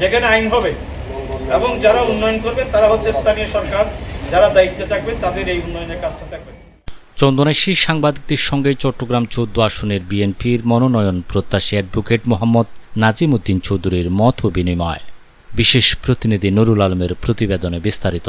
যেখানে আইন হবে। এবং যারা উন্নয়ন করবে, তারা হচ্ছে স্থানীয় সরকার। যারা দায়িত্বে থাকবে, তাদের এই উন্নয়নের কাজটা থাকবে। চন্দনাশী সাংবাদিকদের সঙ্গে চট্টগ্রাম চৌদ্দ আসনের বিএনপির মনোনয়ন প্রত্যাশী অ্যাডভোকেট মোহাম্মদ নাজিম উদ্দিন চৌধুরীর মত বিনিময়। বিশেষ প্রতিনিধি নুরুল আলমের প্রতিবেদনে বিস্তারিত।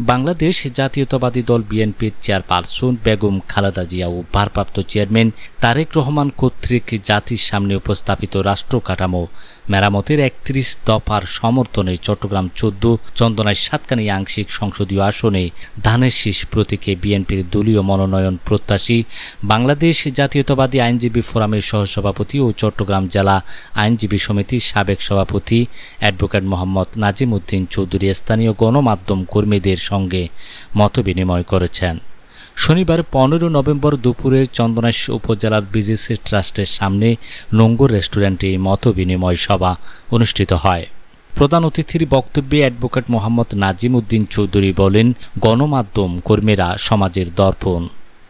বাংলাদেশ জাতীয়তাবাদী দল বিএনপির চেয়ারপারসন বেগম খালেদা জিয়া ও ভারপ্রাপ্ত চেয়ারম্যান তারেক রহমান কর্তৃক জাতির সামনে উপস্থাপিত রাষ্ট্র কাঠামো মেরামতের একত্রিশ দফার সমর্থনে চট্টগ্রাম চোদ্দ, চন্দনায় সাতকানি আংশিক সংসদীয় আসনে ধানের শীষ প্রতীকে বিএনপির দলীয় মনোনয়ন প্রত্যাশী বাংলাদেশ জাতীয়তাবাদী আইনজীবী ফোরামের সহসভাপতি ও চট্টগ্রাম জেলা আইনজীবী সমিতির সাবেক সভাপতি অ্যাডভোকেট মোহাম্মদ নাজিম উদ্দিন চৌধুরী স্থানীয় গণমাধ্যম কর্মীদের সঙ্গে মতবিনিময় করেছেন। শনিবার পনেরো নভেম্বর দুপুরে চন্দনাইশ উপজেলার বিজিসি ট্রাস্টের সামনে নোঙ্গর রেস্টুরেন্টে মতবিনিময় সভা অনুষ্ঠিত হয়। প্রধান অতিথির বক্তব্যে অ্যাডভোকেট মোহাম্মদ নাজিম উদ্দিন চৌধুরী বলেন, গণমাধ্যম কর্মীরা সমাজের দর্পণ।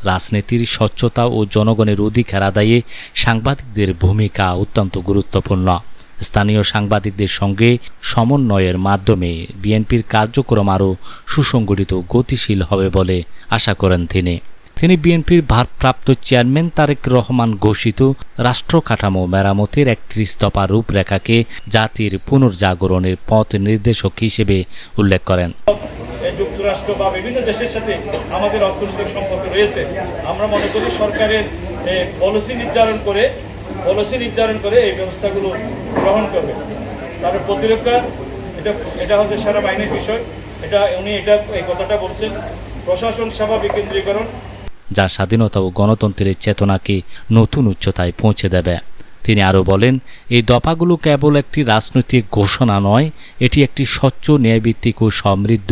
রাজনীতির স্বচ্ছতা ও জনগণের অধিকার আদায়ে সাংবাদিকদের ভূমিকা অত্যন্ত গুরুত্বপূর্ণ। স্থানীয় সাংবাদিকদের সঙ্গে সমন্বয়ের মাধ্যমে বিএনপির কার্যক্রম আরও সুসংগঠিত গতিশীল হবে বলে আশা করেন তিনি। তিনি বিএনপির ভারপ্রাপ্ত চেয়ারম্যান তারেক রহমান ঘোষিত রাষ্ট্র কাঠামো মেরামতের একত্রিশ দফা রূপরেখাকে জাতির পুনর্জাগরণের পথ নির্দেশক হিসেবে উল্লেখ করেন। যুক্তরাষ্ট্র বা বিভিন্ন দেশের সাথে আমাদের অর্থনৈতিক সম্পর্ক রয়েছে। আমরা মনে করি সরকারের পলিসি নির্ধারণ করে পলিসি নির্ধারণ করে এই ব্যবস্থাগুলো গ্রহণ করবে। তার প্রতিরক্ষা, এটা এটা হচ্ছে সারা বাহিনীর বিষয়। এটা, উনি এটা, এই কথাটা বলছেন। প্রশাসন সেবা বিকেন্দ্রীকরণ। যা স্বাধীনতা ও গণতন্ত্রের চেতনাকে নতুন উচ্চতায় পৌঁছে দেবে। তিনি আরও বলেন, এই দফাগুলো কেবল একটি রাজনৈতিক ঘোষণা নয়, এটি একটি স্বচ্ছ ন্যায়ভিত্তিক ও সমৃদ্ধ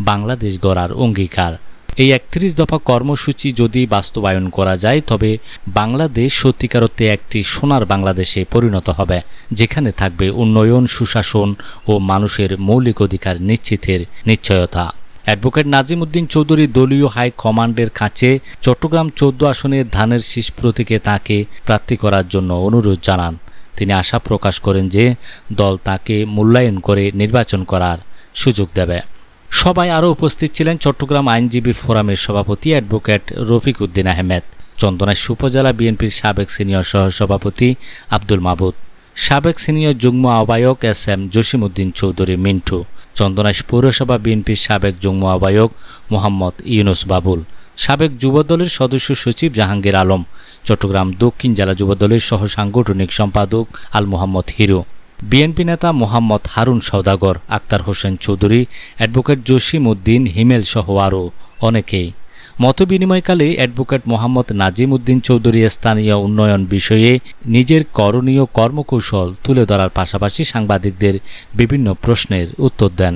বাংলাদেশ গড়ার অঙ্গীকার। এই একত্রিশ দফা কর্মসূচি যদি বাস্তবায়ন করা যায়, তবে বাংলাদেশ সত্যিকার অর্থে একটি সোনার বাংলাদেশে পরিণত হবে, যেখানে থাকবে উন্নয়ন, সুশাসন ও মানুষের মৌলিক অধিকার নিশ্চিতের নিশ্চয়তা। অ্যাডভোকেট নাজিম উদ্দিন চৌধুরী দলীয় হাই কমান্ডের কাছে চট্টগ্রাম চৌদ্দ আসনের ধানের শীষ প্রতীকে তাকে প্রার্থী করার জন্য অনুরোধ জানান। তিনি আশা প্রকাশ করেন যে দল তাকে মূল্যায়ন করে নির্বাচন করার সুযোগ দেবে। সবাই আরও উপস্থিত ছিলেন চট্টগ্রাম আইনজীবী ফোরামের সভাপতি অ্যাডভোকেট রফিক উদ্দিন আহমেদ চন্দনাইশ উপজেলা বিএনপির সাবেক সিনিয়র সহসভাপতি আব্দুল মাবুদ, সাবেক সিনিয়র যুগ্ম আহ্বায়ক এস এম জসিমউদ্দিন চৌধুরী মিন্টু চন্দনাইশ পৌরসভা বিএনপির সাবেক যুগ্ম আহ্বায়ক মোহাম্মদ ইউনুস বাবুল, সাবেক যুবদলের সদস্য সচিব জাহাঙ্গীর আলম, চট্টগ্রাম দক্ষিণ জেলা যুবদলের সহ সাংগঠনিক সম্পাদক আল মোহাম্মদ হিরো। বিএনপি নেতা মোহাম্মদ হারুন সৌদাগর আক্তার হোসেন চৌধুরী, অ্যাডভোকেট জসিম উদ্দিন, হিমেল সহ আরও অনেকেই। মতবিনিময়কালে অ্যাডভোকেট মোহাম্মদ নাজিম উদ্দিন চৌধুরী স্থানীয় উন্নয়ন বিষয়ে নিজের করণীয় কর্মকৌশল তুলে ধরার পাশাপাশি সাংবাদিকদের বিভিন্ন প্রশ্নের উত্তর দেন।